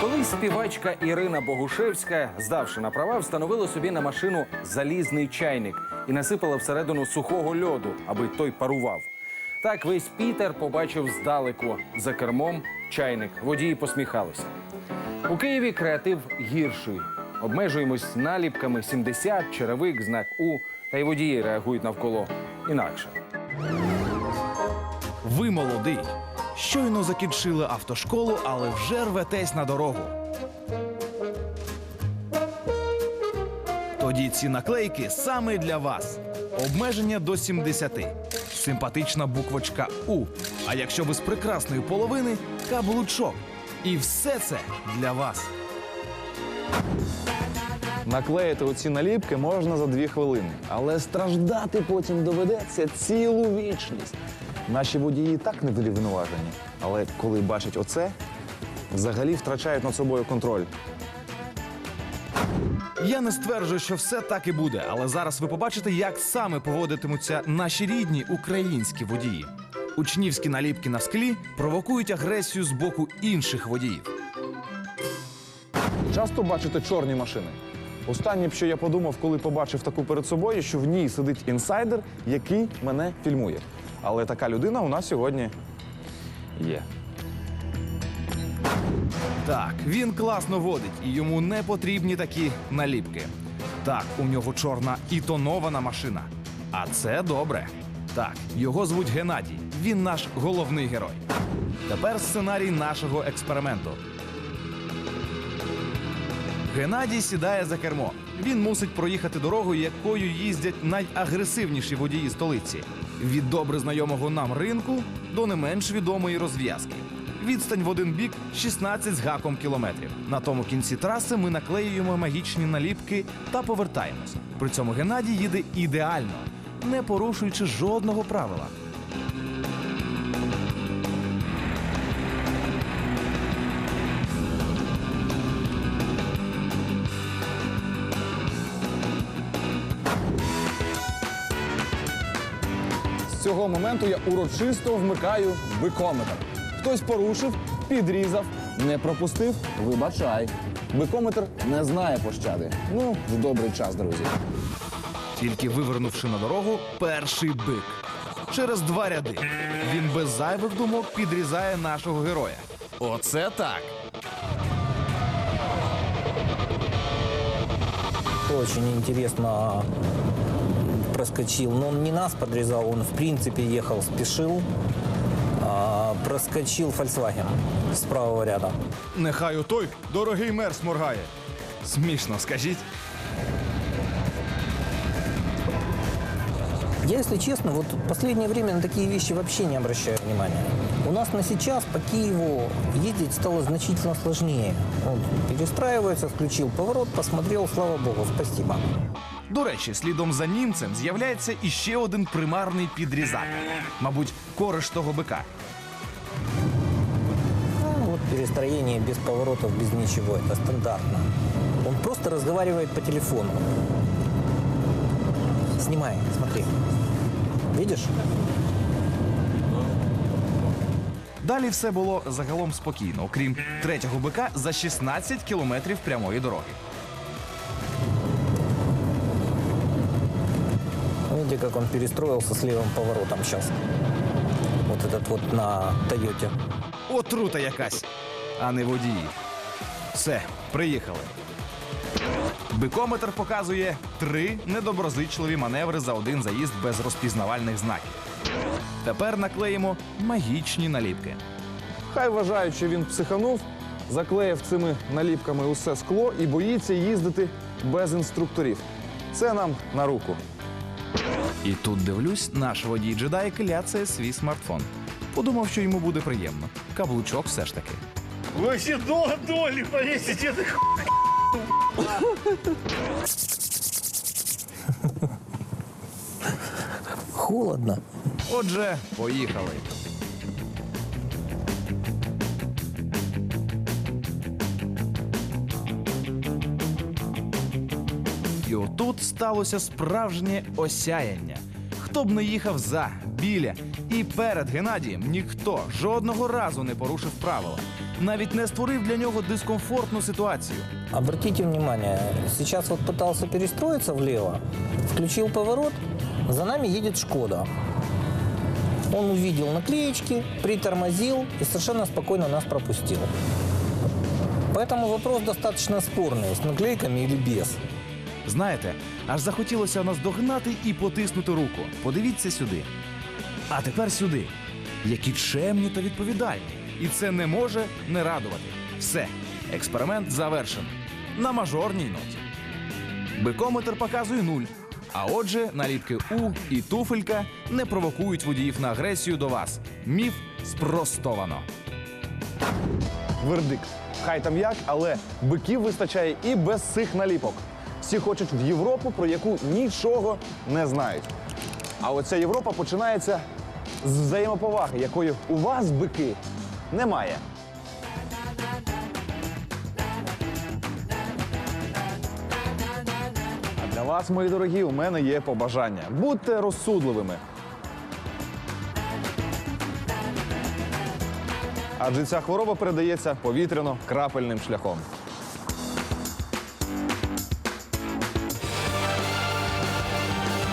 Колись співачка Ірина Богушевська, здавши на права, встановила собі на машину залізний чайник і насипала всередину сухого льоду, аби той парував. Так весь Пітер побачив здалеку за кермом чайник. Водії посміхалися. У Києві креатив гірший. Обмежуємось наліпками 70, черевик, знак У. Та й водії реагують навколо інакше. Ви молодий. Щойно закінчили автошколу, але вже рветесь на дорогу. Тоді ці наклейки саме для вас. Обмеження до 70. Симпатична буквочка У. А якщо ви з прекрасної половини каблучок. І все це для вас. Наклеїти оці наліпки можна за дві хвилини, але страждати потім доведеться цілу вічність. Наші водії і так не врівноважені, але коли бачать оце, взагалі втрачають над собою контроль. Я не стверджую, що все так і буде, але зараз ви побачите, як саме поводитимуться наші рідні українські водії. Учнівські наліпки на склі провокують агресію з боку інших водіїв. Часто бачите чорні машини. Останнє, що я подумав, коли побачив таку перед собою, що в ній сидить інсайдер, який мене фільмує. Але така людина у нас сьогодні є. Так, він класно водить, і йому не потрібні такі наліпки. Так, у нього чорна і тонована машина. А це добре. Так, його звуть Геннадій. Він наш головний герой. Тепер сценарій нашого експерименту. Геннадій сідає за кермо. Він мусить проїхати дорогу, якою їздять найагресивніші водії столиці. Від добре знайомого нам ринку до не менш відомої розв'язки. Відстань в один бік 16 з гаком кілометрів. На тому кінці траси ми наклеюємо магічні наліпки та повертаємось. При цьому Геннадій їде ідеально, не порушуючи жодного правила. З цього моменту я урочисто вмикаю бикометр. Хтось порушив, підрізав, не пропустив, вибачай. Бикометр не знає пощади. Ну, в добрий час, друзі. Тільки вивернувши на дорогу, перший бик. Через два ряди він без зайвих думок підрізає нашого героя. Оце так. Очень интересно проскочил. Но он не нас подрезал, он в принципе ехал, спешил. А, проскочил Volkswagen с правого ряда. Нехай отой дорогий мер сморгає. Смішно, скажіть. Я, если честно, вот в последнее время на такие вещи вообще не обращаю внимания. У нас на сейчас по Киеву ездить стало значительно сложнее. Он перестраивается, включил поворот, посмотрел, слава богу, спасибо. До речі, слідом за німцем з'являється іще один примарний підрізак. Мабуть, кореш того бика. Ну, вот перестроение без поворотов, без ничего, это стандартно. Он просто разговаривает по телефону. Снимай, смотри. Видишь? Далі все було загалом спокійно, окрім третього бика за 16 кілометрів прямої дороги. Видите, как он перестроился с левым поворотом сейчас. Вот этот вот на Тойоте. Отрута якась, а не водії. Все, приїхали. Бикометр показує три недоброзичливі маневри за один заїзд без розпізнавальних знаків. Тепер наклеїмо магічні наліпки. Хай вважають, що він психанув, заклеїв цими наліпками усе скло і боїться їздити без інструкторів. Це нам на руку. І тут дивлюсь, наш водій джедай кляцає свій смартфон. Подумав, що йому буде приємно. Каблучок все ж таки. Ви вообще долго долі повісите, ти Холодно. Отже, поїхали. І отут сталося справжнє осяяння. Хто б не їхав за біля і перед Геннадієм ніхто жодного разу не порушив правила, навіть не створив для нього дискомфортну ситуацію. Обратите внимание, сейчас вот пытался перестроиться влево, включил поворот, за нами едет Шкода. Он увидел наклеечки, притормозил и совершенно спокойно нас пропустил. Поэтому вопрос достаточно спорный, с наклейками или без. Знаєте, аж захотілося нас догнати і потиснути руку. Подивіться сюди. А тепер сюди. Які чемні та відповідальні. І це не може не радувати. Все, експеримент завершено. На мажорній ноті. Бикометр показує нуль. А отже, наліпки У і туфелька не провокують водіїв на агресію до вас. Міф спростовано. Вердикт. Хай там як, але биків вистачає і без цих наліпок. Всі хочуть в Європу, про яку нічого не знають. А оця Європа починається з взаємоповаги, якої у вас бики немає. А для вас, мої дорогі, у мене є побажання. Будьте розсудливими. Адже ця хвороба передається повітряно-крапельним шляхом.